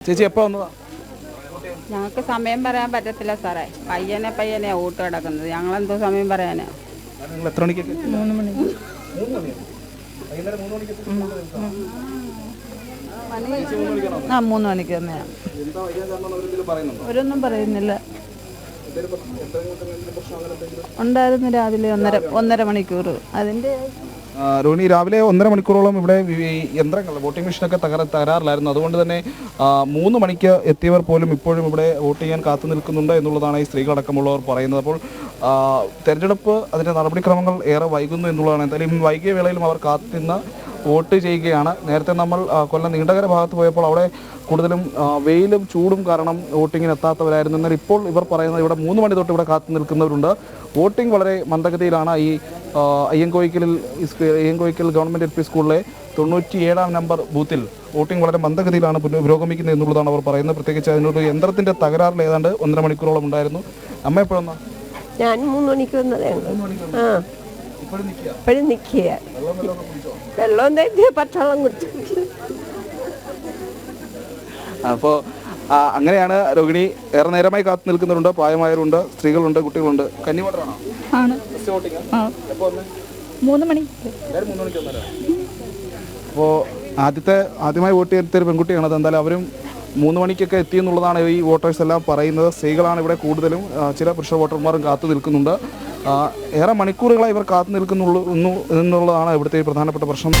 ചേച്ചി എപ്പോ വന്നതാ? ഞങ്ങൾക്ക് സമയം പറയാൻ പറ്റത്തില്ല സാറേ. പയ്യനെ പയ്യനെ ഊട്ട് കിടക്കുന്നത്. ഞങ്ങൾ എന്തോ സമയം പറയാനാ. നിങ്ങൾ എത്ര? മൂന്ന് മണി? ആ മൂന്ന് മണിക്ക് തന്നെയാ? അവരൊന്നും പറയുന്നില്ല? ഉണ്ടായിരുന്നു രാവിലെ ഒന്നര ഒന്നര മണിക്കൂർ അതിന്റെ ആ, രോഹിണി രാവിലെ ഒന്നര മണിക്കൂറോളം ഇവിടെ യന്ത്രങ്ങൾ വോട്ടിംഗ് മെഷീനൊക്കെ തകര തകരാറിലായിരുന്നു. അതുകൊണ്ട് തന്നെ മൂന്ന് മണിക്ക് എത്തിയവർ പോലും ഇപ്പോഴും ഇവിടെ വോട്ട് ചെയ്യാൻ കാത്തു നിൽക്കുന്നുണ്ട് എന്നുള്ളതാണ് ഈ സ്ത്രീകളടക്കമുള്ളവർ പറയുന്നത്. അപ്പോൾ തെരഞ്ഞെടുപ്പ് അതിന്റെ നടപടിക്രമങ്ങൾ ഏറെ വൈകുന്നു എന്നുള്ളതാണ്. എന്തായാലും വൈകിയ വേളയിലും അവർ കാത്തിന്ന് വോട്ട് ചെയ്യുകയാണ്. നേരത്തെ നമ്മൾ കൊല്ലം നീണ്ടകര ഭാഗത്ത് പോയപ്പോൾ അവിടെ കൂടുതലും വെയിലും ചൂടും കാരണം വോട്ടിങ്ങിന് എത്താത്തവരായിരുന്നു എന്നാൽ ഇപ്പോൾ ഇവർ പറയുന്നത് ഇവിടെ മൂന്ന് മണി തൊട്ട് ഇവിടെ കാത്തു നിൽക്കുന്നവരുണ്ട്. വോട്ടിംഗ് വളരെ മന്ദഗതിയിലാണ് ഈ അയ്യങ്കോയിക്കലിൽ അയ്യങ്കോയിക്കൽ ഗവൺമെന്റ് എൽ പി സ്കൂളിലെ തൊണ്ണൂറ്റി ഏഴാം നമ്പർ ബൂത്തിൽ വോട്ടിംഗ് വളരെ മന്ദഗതിയിലാണ് പുരോഗമിക്കുന്നത് എന്നുള്ളതാണ് അവർ പറയുന്നത്. പ്രത്യേകിച്ച് അതിനൊരു യന്ത്രത്തിന്റെ തകരാറിൽ ഏതാണ്ട് ഒന്നര മണിക്കൂറോളം ഉണ്ടായിരുന്നു. അമ്മ എപ്പോഴൊന്നാണ് ഞാൻ മൂന്ന് മണിക്ക് വന്നതേ ആ. ഇപ്പോഴും നിൽക്കുക. വെള്ളം പച്ചവെള്ളം കുടിച്ചു. അപ്പോൾ അങ്ങനെയാണ് രോഹിണി ഏറെ നേരമായി കാത്തു നിൽക്കുന്നവരുണ്ട് പ്രായമായവരുണ്ട് സ്ത്രീകളുണ്ട് കുട്ടികളുണ്ട്. കന്നിമോട്ടറാണോ? മൂന്ന് മണി. അപ്പോൾ ആദ്യത്തെ ആദ്യമായി വോട്ട് ചെയ്തൊരു പെൺകുട്ടിയാണ് അത് എന്തായാലും അവരും മൂന്ന് മണിക്കൊക്കെ എത്തി എന്നുള്ളതാണ് ഈ വോട്ടേഴ്സ് എല്ലാം പറയുന്നത്. സ്ത്രീകളാണ് ഇവിടെ കൂടുതലും ചില പുരുഷ വോട്ടർമാരും കാത്തു നിൽക്കുന്നുണ്ട്. ഏറെ മണിക്കൂറുകളായി ഇവർ കാത്തു നിൽക്കുന്നുള്ളൂ എന്നുള്ളതാണ് ഇവിടുത്തെ പ്രധാനപ്പെട്ട പ്രശ്നം.